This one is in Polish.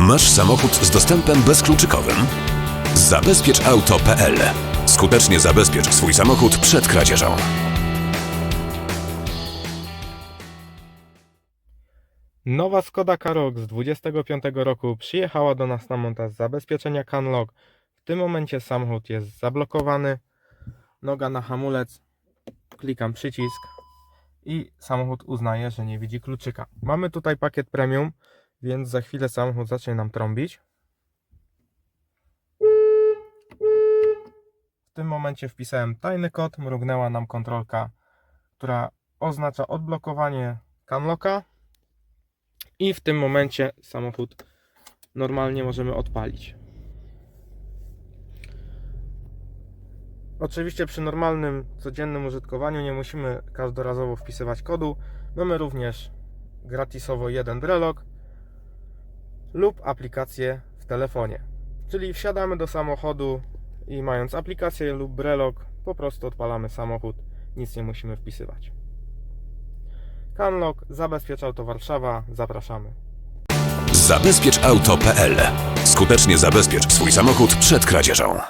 Masz samochód z dostępem bezkluczykowym? Zabezpieczauto.pl Skutecznie zabezpiecz swój samochód przed kradzieżą. Nowa Skoda Karoq z 25 roku przyjechała do nas na montaż zabezpieczenia Canlock. W tym momencie samochód jest zablokowany. Noga na hamulec. Klikam przycisk i samochód uznaje, że nie widzi kluczyka. Mamy tutaj pakiet premium, więc za chwilę samochód zacznie nam trąbić. W tym momencie wpisałem tajny kod, mrugnęła nam kontrolka, która oznacza odblokowanie Canlocka. I w tym momencie samochód normalnie możemy odpalić. Oczywiście przy normalnym, codziennym użytkowaniu nie musimy każdorazowo wpisywać kodu. Mamy również gratisowo jeden Brelog lub aplikację w telefonie. Czyli wsiadamy do samochodu i mając aplikację lub Brelog po prostu odpalamy samochód, nic nie musimy wpisywać. Canlock, zabezpieczał to Warszawa, zapraszamy. Zabezpieczauto.pl Skutecznie zabezpiecz swój samochód przed kradzieżą.